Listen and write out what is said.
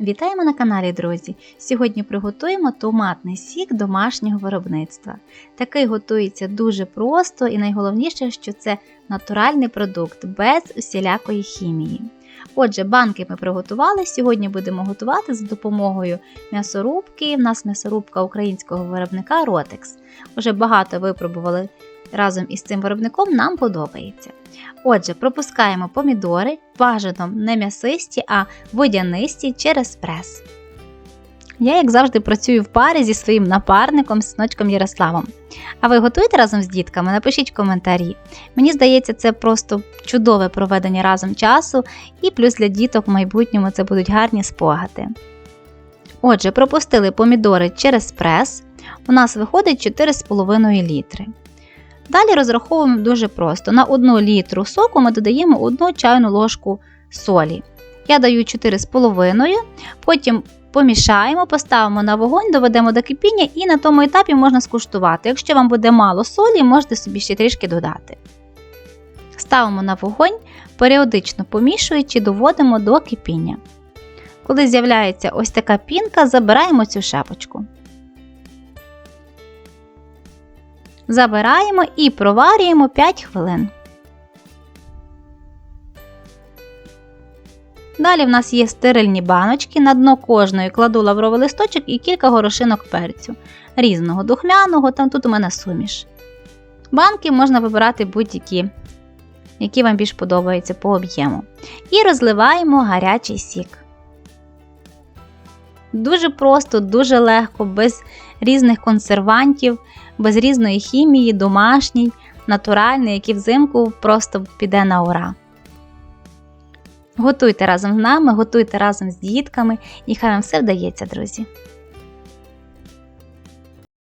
Вітаємо на каналі, друзі! Сьогодні приготуємо томатний сік домашнього виробництва. Такий готується дуже просто і найголовніше, що це натуральний продукт без усілякої хімії. Отже, банки ми приготували. Сьогодні будемо готувати за допомогою м'ясорубки. У нас м'ясорубка українського виробника Rotex. Уже багато випробували разом із цим виробником, нам подобається. Отже, пропускаємо помідори, бажано не м'ясисті, а водянисті через прес. Я, як завжди, працюю в парі зі своїм напарником, синочком Ярославом. А ви готуєте разом з дітками? Напишіть коментарі. Мені здається, це просто чудове проведення разом часу, і плюс для діток в майбутньому це будуть гарні спогади. Отже, пропустили помідори через прес. У нас виходить 4,5 літри. Далі розраховуємо дуже просто. На 1 літру соку ми додаємо 1 чайну ложку солі. Я даю 4,5, потім помішаємо, поставимо на вогонь, доведемо до кипіння і на тому етапі можна скуштувати. Якщо вам буде мало солі, можете собі ще трішки додати. Ставимо на вогонь, періодично помішуючи, доводимо до кипіння. Коли з'являється ось така пінка, забираємо цю шапочку. Забираємо і проварюємо 5 хвилин. Далі в нас є стерильні баночки. На дно кожної кладу лавровий листочок і кілька горошинок перцю. Різного духмяного, там тут у мене суміш. Банки можна вибирати будь-які, які вам більш подобаються по об'єму. І розливаємо гарячий сік. Дуже просто, дуже легко, без різних консервантів, без різної хімії, домашній, натуральний, який взимку просто піде на ура. Готуйте разом з нами, готуйте разом з дітками, і хай вам все вдається, друзі.